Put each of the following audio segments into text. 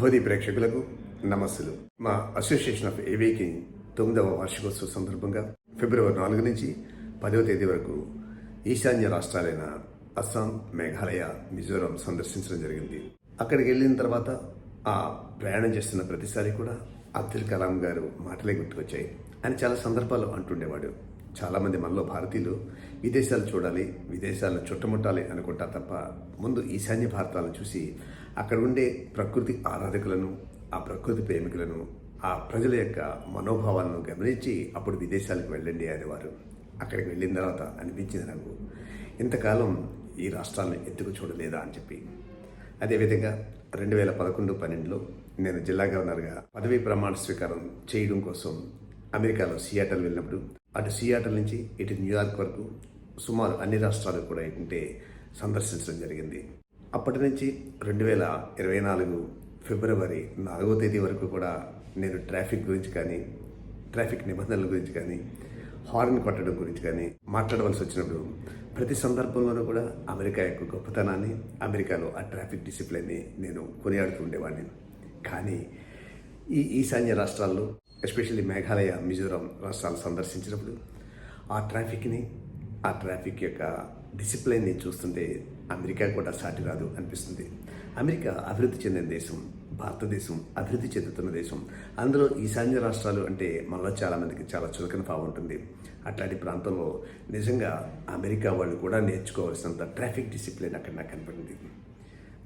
భోధి ప్రేక్షకులకు నమస్సులు. మా association of ఏవీకి తొమ్మిదవ వార్షికోత్సవ సందర్భంగా ఫిబ్రవరి నాలుగు నుంచి పదవ తేదీ వరకు ఈశాన్య రాష్ట్రాలైన అస్సాం మేఘాలయ మిజోరాం సందర్శించడం జరిగింది. అక్కడికి వెళ్ళిన తర్వాత ఆ ప్రయాణం చేస్తున్న ప్రతిసారి కూడా అబ్దుల్ కలాం గారు మాటలే గుర్తుకొచ్చాయి అని చాలా సందర్భాలు అంటుండేవాడు. చాలామంది మనలో భారతీయులు విదేశాలు చూడాలి విదేశాలను చుట్టముట్టాలి అనుకుంటా తప్ప ముందు ఈశాన్య భారతాలను చూసి అక్కడ ఉండే ప్రకృతి ఆరాధకులను ఆ ప్రకృతి ప్రేమికులను ఆ ప్రజల యొక్క మనోభావాలను గమనించి అప్పుడు విదేశాలకు వెళ్ళండి అనేవారు. అక్కడికి వెళ్ళిన తర్వాత అనిపించింది నాకు ఇంతకాలం ఈ రాష్ట్రాలను ఎందుకు చూడలేదా అని చెప్పి. అదేవిధంగా రెండు వేల పదకొండు పన్నెండులో నేను జిల్లా గవర్నర్గా పదవీ ప్రమాణ స్వీకారం చేయడం కోసం అమెరికాలో సియాటల్ వెళ్ళినప్పుడు అటు సియాటల్ నుంచి ఇటు న్యూయార్క్ వరకు సుమారు అన్ని రాష్ట్రాలు కూడా ఏంటంటే సందర్శించడం జరిగింది. అప్పటి నుంచి రెండు వేల ఇరవై నాలుగు ఫిబ్రవరి నాలుగో తేదీ వరకు కూడా నేను ట్రాఫిక్ గురించి కానీ ట్రాఫిక్ నిబంధనల గురించి కానీ హార్న్ కొట్టడం గురించి కానీ మాట్లాడవలసి వచ్చినప్పుడు ప్రతి సందర్భంలోనూ కూడా అమెరికా యొక్క గొప్పతనాన్ని అమెరికాలో ఆ ట్రాఫిక్ డిసిప్లిన్ని నేను కొనియాడుతూ ఉండేవాడిని. కానీ ఈ ఈశాన్య రాష్ట్రాల్లో ఎస్పెషల్లీ మేఘాలయ మిజోరాం రాష్ట్రాలు సందర్శించినప్పుడు ఆ ట్రాఫిక్ని ఆ ట్రాఫిక్ యొక్క డిసిప్లిన్ని చూస్తుంటే అమెరికా కూడా సాటి రాదు అనిపిస్తుంది. అమెరికా అభివృద్ధి చెందిన దేశం భారతదేశం అభివృద్ధి చెందుతున్న దేశం. అందులో ఈశాన్య రాష్ట్రాలు అంటే మనలో చాలామందికి చాలా చులకన భావం ఉంటుంది. అట్లాంటి ప్రాంతంలో నిజంగా అమెరికా వాళ్ళు కూడా నేర్చుకోవాల్సినంత ట్రాఫిక్ డిసిప్లిన్ అక్కడ నాకు కనపడింది.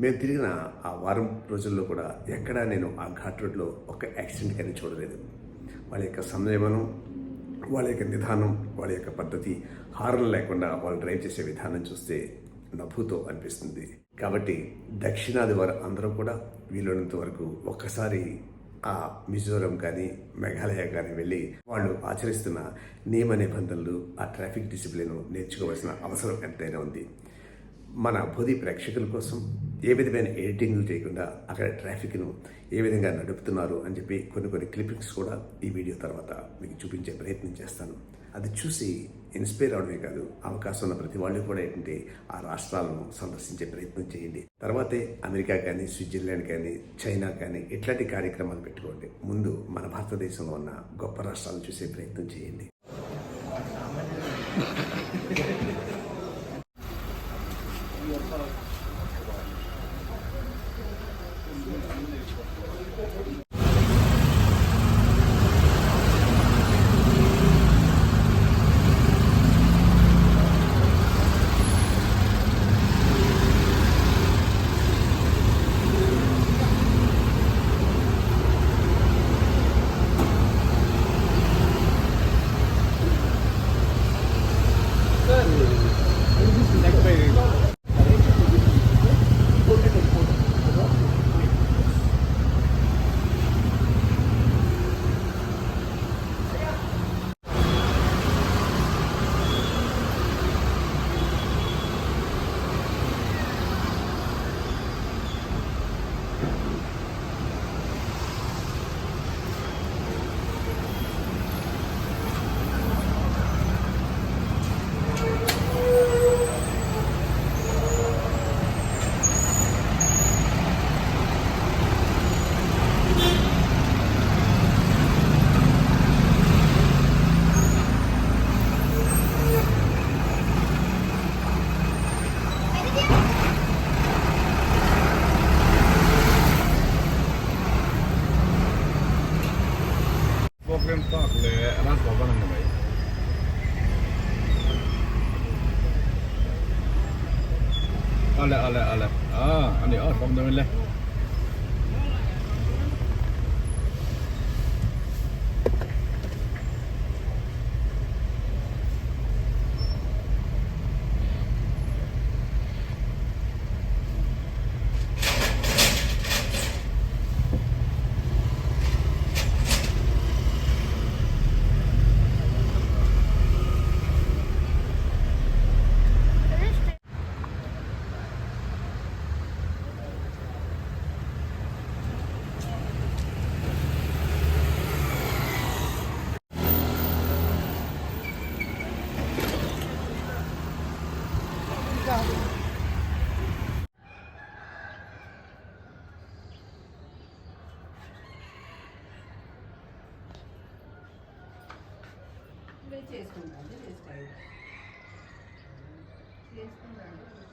మేము తిరిగిన ఆ వారం రోజుల్లో కూడా ఎక్కడా నేను ఆ ఘాట్ రోడ్లో ఒక యాక్సిడెంట్ కానీ చూడలేదు. వాళ్ళ యొక్క సంయమనం వాళ్ళ యొక్క నిదానం వాళ్ళ యొక్క పద్ధతి హారన్ లేకుండా వాళ్ళు డ్రైవ్ చేసే విధానం చూస్తే నవ్వుతో అనిపిస్తుంది. కాబట్టి దక్షిణాది వారు అందరూ కూడా వీలైనంత వరకు ఒక్కసారి ఆ మిజోరం కానీ మేఘాలయ కానీ వెళ్ళి వాళ్ళు ఆచరిస్తున్న నియమ నిబంధనలు ఆ ట్రాఫిక్ డిసిప్లిన్ నేర్చుకోవాల్సిన అవసరం ఎంతైనా ఉంది. మన బోధి ప్రేక్షకుల కోసం ఏ విధమైన ఎడిటింగ్లు చేయకుండా అక్కడ ట్రాఫిక్ను ఏ విధంగా నడుపుతున్నారు అని చెప్పి కొన్ని కొన్ని క్లిప్పింగ్స్ కూడా ఈ వీడియో తర్వాత మీకు చూపించే ప్రయత్నం చేస్తాను. అది చూసి ఇన్స్పైర్ అవడమే కాదు అవకాశం ఉన్న ప్రతి వాళ్ళు కూడా ఏంటంటే ఆ రాష్ట్రాలను సందర్శించే ప్రయత్నం చేయండి. తర్వాతే అమెరికా కానీ స్విట్జర్లాండ్ కానీ చైనా కానీ ఇట్లాంటి కార్యక్రమాలు పెట్టుకోండి. ముందు మన భారతదేశంలో ఉన్న గొప్ప రాష్ట్రాలను చూసే ప్రయత్నం చేయండి. Despedido. اقليم طاق لراس بابان النبعي ألا ألا ألا. آه عندي آه الحمد لله కాదు. చేసుకుంటాను. చేసుకుంటాను.